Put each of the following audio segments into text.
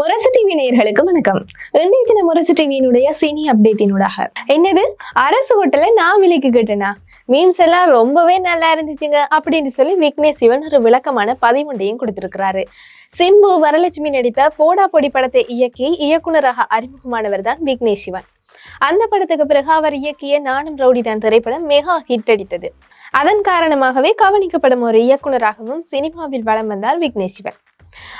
முரசு TV நேயர்களுக்கு வணக்கம். இன்றைய தின முரசு டிவியினுடைய சினி அப்டேட்டினூடாக என்னது? அரசு ஹோட்டல நான் விலைக்கு கேட்டேனா? மீம்ஸ் எல்லாம் ரொம்பவே நல்லா இருந்துச்சுங்க அப்படின்னு சொல்லி விக்னேஷ் சிவன் ஒரு விளக்கமான பதிவுண்டையும் கொடுத்திருக்கிறாரு. சிம்பு வரலட்சுமி நடித்த போடா பொடி படத்தை இயக்கி இயக்குனராக அறிமுகமானவர் தான் விக்னேஷ் சிவன். அந்த படத்துக்கு பிறகு அவர் இயக்கிய நானும் ரவுடி தான் திரைப்படம் மெகா ஹிட் அடித்தது. அதன் காரணமாகவே கவனிக்கப்படும் ஒரு இயக்குனராகவும் சினிமாவில் வலம் வந்தார் விக்னேஷ் சிவன்.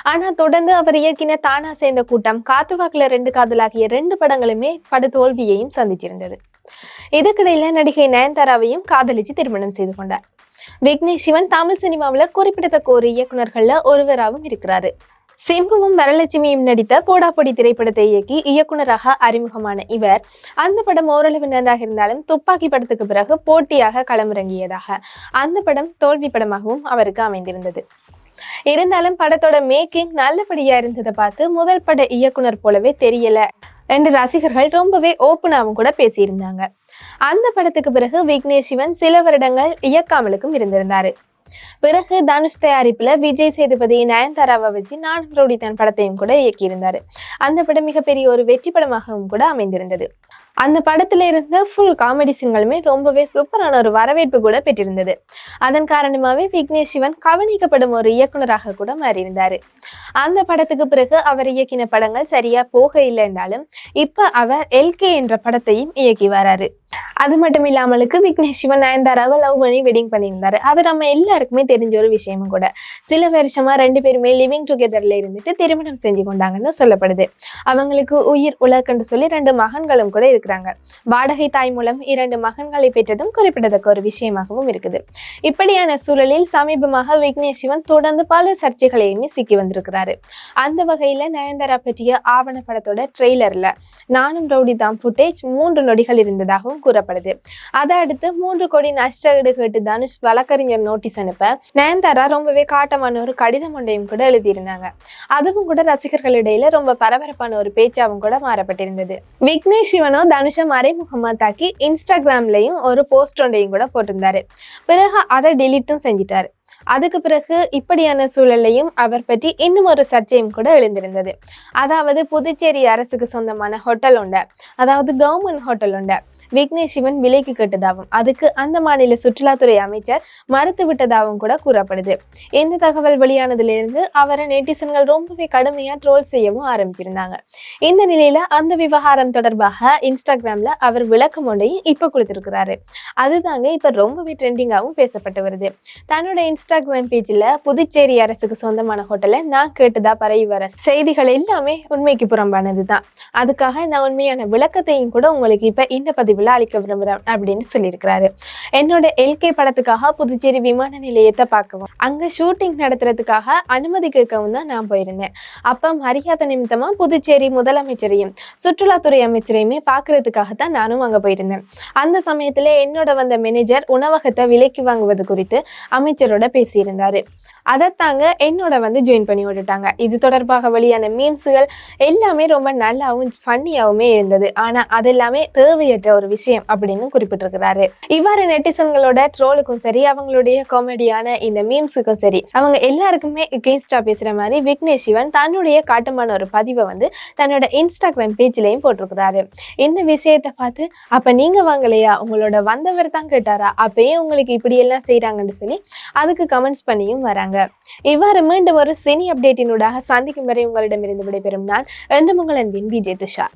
ஆனா தொடர்ந்து அவர் இயக்கின தானா சேர்ந்த கூட்டம் காத்துவாக்குல ரெண்டு காதலாகிய ரெண்டு படங்களுமே படு தோல்வியையும் சந்திச்சிருந்தது. இதுக்கிடையில நடிகை நயன்தாராவையும் காதலிச்சு திருமணம் செய்து கொண்டார். விக்னேஷ் சிவன் தமிழ் சினிமாவுல குறிப்பிடத்தக்க ஒரு இயக்குனர்கள்ல ஒருவராகவும் இருக்கிறாரு. சிம்புவும் வரலட்சுமியும் நடித்த போடாப்பொடி திரைப்படத்தை இயக்கி இயக்குனராக அறிமுகமான இவர் அந்த படம் ஓரளவு நன்றாக இருந்தாலும் துப்பாக்கி படத்துக்கு பிறகு போட்டியாக களமிறங்கியதாக அந்த படம் தோல்வி படமாகவும் அவருக்கு அமைந்திருந்தது. இருந்தாலும் படத்தோட மேக்கிங் நல்லபடியா இருந்ததை பார்த்து முதல் பட இயக்குனர் போலவே தெரியல. என்று ரசிகர்கள் ரொம்பவே ஓப்பனாகவும் கூட பேசியிருந்தாங்க. அந்த படத்துக்கு பிறகு விக்னேஷ் சிவன் சில வருடங்கள் இயக்காமலுக்கும் இருந்திருந்தாரு. பிறகு தனுஷ் தயாரிப்புல விஜய் சேதுபதி நயன்தாராவை வச்சு நானும் ரவுடிதான் படத்தையும் கூட இயக்கியிருந்தார். அந்த படம் மிகப்பெரிய ஒரு வெற்றி படமாகவும் கூட அமைந்திருந்தது. அந்த படத்துல இருந்த ஃபுல் காமெடி சீன்களுமே ரொம்பவே சூப்பரான ஒரு வரவேற்பு கூட பெற்றிருந்தது. அதன் காரணமாகவே விக்னேஷ் சிவன் கவனிக்கப்படும் ஒரு இயக்குனராக கூட மாறியிருந்தார். அந்த படத்துக்கு பிறகு அவர் இயக்கின படங்கள் சரியா போக இல்லை என்றாலும் இப்ப அவர் எல்கே என்ற படத்தையும் இயக்கி வராரு. அது மட்டும் இல்லாமலுக்கு விக்னேஷ் சிவன் நயன்தாராவை லவ் பண்ணி வெட்டிங் பண்ணியிருந்தாரு. அது நம்ம எல்லாருக்குமே எல்லாருக்குமே தெரிஞ்ச ஒரு விஷயமும் கூட. சில வருஷமா ரெண்டு பேருமே லிவிங் டுகெதர்ல இருந்துட்டு திருமணம் செஞ்சு கொண்டாங்கன்னு சொல்லப்படுது. அவங்களுக்கு உயிர் உலகன்னு சொல்லி ரெண்டு மகன்களும் கூட இருக்கிறாங்க. வாடகை தாய் மூலம் இரண்டு மகன்களை பெற்றதும் குறிப்பிடத்தக்க ஒரு விஷயமாகவும் இருக்குது. இப்படியான சூழலில் சமீபமாக விக்னேஷ் சிவன் தொடர்ந்து பல சர்ச்சைகளையுமே சிக்கி வந்திருக்கிறாரு. அந்த வகையில நயன்தாரா பற்றிய ஆவண படத்தோட ட்ரெய்லர்ல நானும் ரவுடி தான் ஃபுட்டேஜ் மூன்று நொடிகள் இருந்ததாகவும் கூறப்படுது. அதை அடுத்து மூன்று கோடி நஷ்டஈடு கேட்டு தனுஷ் வழக்கறிஞர் நோட்டீஸ் அனுப்ப நயன்தாரா ரொம்பவே காட்டமான ஒரு கடிதம் ஒன்றையும் கூட எழுதியிருந்தாங்க. அதுவும் கூட ரசிகர்களிடையில ரொம்ப பரபரப்பான ஒரு பேச்சாவும் கூட மாறப்பட்டிருந்தது. விக்னேஷ் சிவனோ தனுஷை மறைமுகமா தாக்கி இன்ஸ்டாகிராம்லயும் ஒரு போஸ்ட் ஒன்றையும் கூட போட்டிருந்தாரு. பிறகு அதை டெலீட்டும் செஞ்சிட்டாரு. அதுக்கு பிறகு இப்படியான சூழலையும் அவர் பற்றி இன்னும் ஒரு சர்ச்சையும் கூட எழுந்திருந்தது. அதாவது புதுச்சேரி அரசுக்கு சொந்தமான ஹோட்டல் உண்டு அதாவது கவர்மெண்ட் ஹோட்டல் உண்டு விக்னேஷ் சிவன் விலைக்கு கட்டுதாகவும் அதுக்கு அந்த மாநில சுற்றுலாத்துறை அமைச்சர் மறுத்து விட்டதாகவும் கூட கூறப்படுது. இந்த தகவல் வெளியானதிலிருந்து அவரை நெட்டிசன்கள் ரொம்பவே கடுமையா ட்ரோல் செய்யவும் ஆரம்பிச்சிருந்தாங்க. இந்த நிலையில அந்த விவகாரம் தொடர்பாக இன்ஸ்டாகிராம்ல அவர் விளக்கம் ஒன்றையும் இப்ப கொடுத்திருக்கிறாரு. அதுதாங்க இப்ப ரொம்பவே ட்ரெண்டிங்காகவும் பேசப்பட்டு வருது. தன்னோட இன்ஸ்டாகிராம் பேஜ்ல புதுச்சேரி அரசுக்கு சொந்தமான ஹோட்டலை நான் கேட்டுதா பரவி வர. செய்திகள் எல்லாமே உண்மைக்கு புறம்பானதுதான். அதுக்காக நான் உண்மையான விளக்கத்தையும் கூட உங்களுக்கு இப்போ இந்த பதிவில் அளிக்க விரும்புறேன் அப்படின்னு சொல்லியிருக்கிறாரு. என்னோட எல்கே படத்துக்காக புதுச்சேரி விமான நிலையத்தை பார்க்கவும் அங்க ஷூட்டிங் நடத்துறதுக்காக அனுமதி கேட்கவும் தான் நான் போயிருந்தேன். அப்ப மரியாதை நிமித்தமா புதுச்சேரி முதலமைச்சரையும் சுற்றுலாத்துறை அமைச்சரையுமே பார்க்கறதுக்காக தான் நானும் அங்க போயிருந்தேன். அந்த சமயத்துல என்னோட வந்த மேனேஜர் உணவகத்தை விலைக்கு வாங்குவது குறித்து அமைச்சரோட பேசியிருந்தாரு. அதைத்தாங்க என்னோட வந்து ஜாயின் பண்ணி விட்டுட்டாங்க. இது தொடர்பாக வெளியான மீம்ஸுகள் எல்லாமே ரொம்ப நல்லாவும் ஃபன்னியாகவுமே இருந்தது. ஆனா அதெல்லாமே தேவையற்ற ஒரு விஷயம் அப்படின்னு குறிப்பிட்டிருக்கிறாரு. இவ்வாறு நெட்டிசன்களோட ட்ரோலுக்கும் சரி அவங்களுடைய காமெடியான இந்த மீம்ஸுக்கும் சரி அவங்க எல்லாருக்குமே எகெயின்ஸ்டா பேசுகிற மாதிரி விக்னேஷ் சிவன் தன்னுடைய காட்டமான ஒரு பதிவை வந்து தன்னோட இன்ஸ்டாகிராம் பேஜ்லேயும் போட்டிருக்கிறாரு. இந்த விஷயத்தை பார்த்து அப்போ நீங்கள் வாங்கலையா? உங்களோட வந்தவர் தான் கேட்டாரா? அப்பயே உங்களுக்கு இப்படி எல்லாம் சொல்லி அதுக்கு கமெண்ட்ஸ் பண்ணியும் வராங்க. இவ்வாறு மீண்டும் ஒரு சினி அப்டேட்டினூடாக சந்திக்கும் வரை உங்களிடமிருந்து விடைபெறும் நான் என்று உங்கள் அன்பின் விஜய் துஷா.